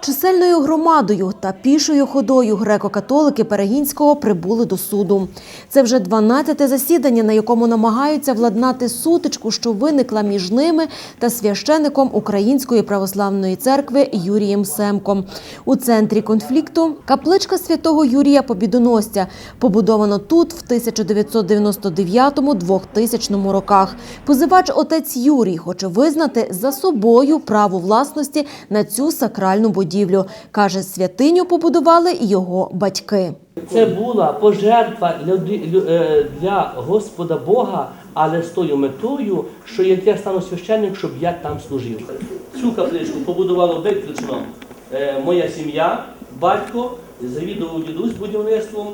Чисельною громадою та пішою ходою греко-католики Перегінського прибули до суду. Це вже 12-те засідання, на якому намагаються владнати сутичку, що виникла між ними та священником Української православної церкви Юрієм Семком. У центрі конфлікту капличка святого Юрія Побідоносця, побудовано тут в 1999-2000 роках. Позивач отець Юрій хоче визнати за собою право власності на цю сакральну будівлю. Каже, святиню побудували його батьки. Це була пожертва е, для Господа Бога, але з тою метою, що як я стану священник, щоб я там служив. Цю капличку побудувала виключно е, моя сім'я, батько, завідував дідусь будівництвом.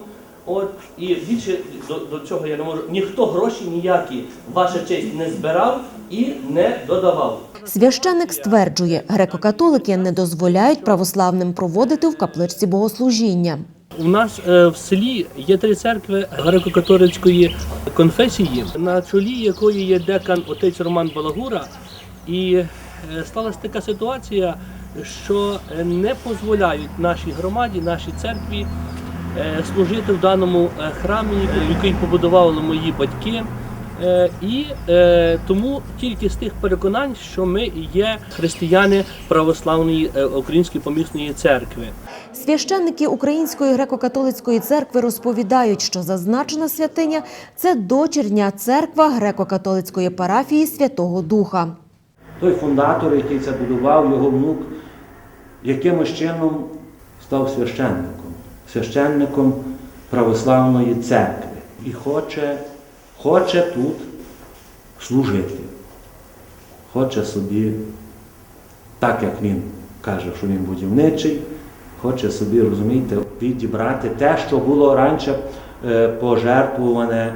От і більше до, до цього я не можу. Ніхто гроші ніякі, ваша честь, не збирав і не додавав. Священник стверджує, греко-католики не дозволяють православним проводити в капличці богослужіння. У нас е, в селі є три церкви греко-католицької конфесії, на чолі якої є декан отець Роман Балагура. І е, сталася така ситуація, що е, не дозволяють нашій громаді, нашій церкві служити в даному храмі, який побудували мої батьки. Е, І е, тому тільки з тих переконань, що ми є християни православної е, української помісної церкви. Священники Української греко-католицької церкви розповідають, що зазначена святиня це дочірня церква греко-католицької парафії Святого Духа. Той фундатор, який це будував, його внук, якимось чином став священником, священником православної церкви і хоче, хоче тут служити. Хоче собі, так як він каже, що він будівничий, хоче собі, розумієте, відібрати те, що було раніше е, пожертвуване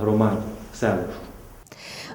громаді, селищу.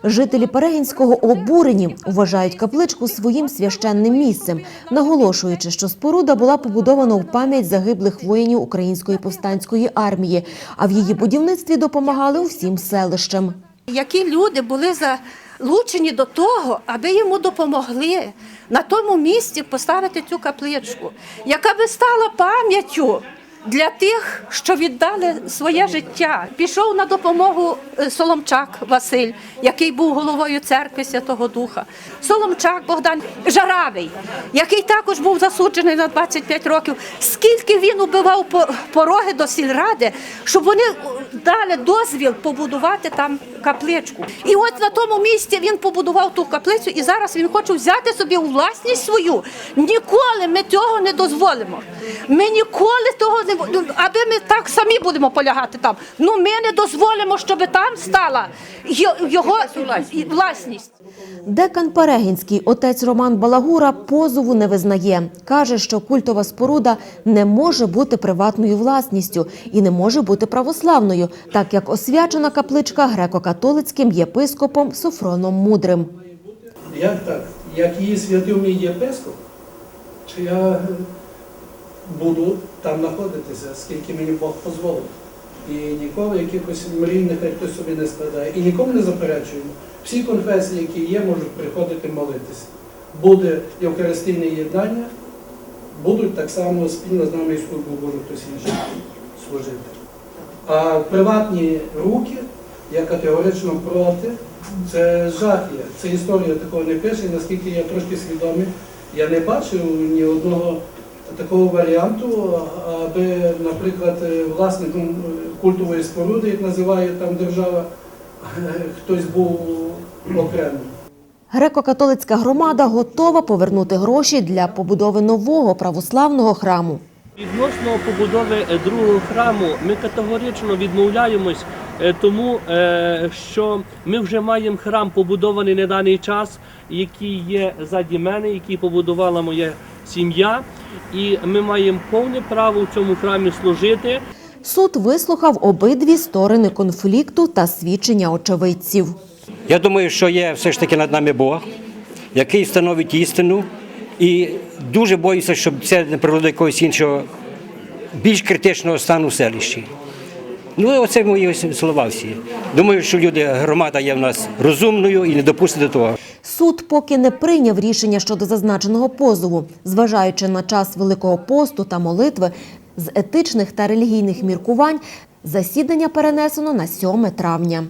Жителі Перегінського обурені вважають капличку своїм священним місцем, наголошуючи, що споруда була побудована в пам'ять загиблих воїнів Української повстанської армії, а в її будівництві допомагали усім селищам. які люди були залучені до того, аби йому допомогли на тому місці поставити цю капличку, яка би стала пам'яттю для тих, що віддали своє життя. Пішов на допомогу е, Соломчак Василь, який був головою церкви Святого Духа. Соломчак Богдан Жаравий, який також був засуджений на 25 років. Скільки він убивав по- пороги до сільради, щоб вони дали дозвіл побудувати там капличку. І от на тому місці він побудував ту каплицю, і зараз він хоче взяти собі у власність свою. Ніколи ми цього не дозволимо. Ми ніколи того не ну, аби ми так самі будемо полягати там. Ну ми не дозволимо, щоб там стала його власність. Декан Перегінський, отець Роман Балагура, позову не визнає. Каже, що культова споруда не може бути приватною власністю і не може бути православною, так як освячена капличка греко-католицьким єпископом Софроном Мудрим. Як так? Як її святив мій єпископ, чи я буду там знаходитися, скільки мені Бог дозволить. І ніколи якихось мрій нехай хтось собі не складає. І нікому не заперечуємо. Всі конфесії, які є, можуть приходити молитися. Буде Євхаристійне єднання, будуть так само спільно з нами і службу Божу хтось інший служити. А приватні руки я категорично проти. Це жах є. Це історія такого не пише, і наскільки я трошки свідомий, я не бачив ні одного такого варіанту, аби, наприклад, власником е, культової споруди, як називає там держава, хтось був окремий. Греко-католицька громада готова повернути гроші для побудови нового православного храму. Відносно побудови е, другого храму ми категорично відмовляємось, е, тому е, що ми вже маємо храм побудований на даний час, який є ззаді мене, який побудувала моя сім'я, і ми маємо повне право в цьому храмі служити. Суд вислухав обидві сторони конфлікту та свідчення очевидців. Я думаю, що є все ж таки над нами Бог, який встановить істину. І дуже боюся, щоб це не привело якогось іншого, більш критичного стану в селищі. Ну, оце мої слова всі. Думаю, що люди, громада є в нас розумною і не допустить до того. Суд поки не прийняв рішення щодо зазначеного позову, зважаючи на час Великого посту та молитви з етичних та релігійних міркувань, засідання перенесено на 7 травня.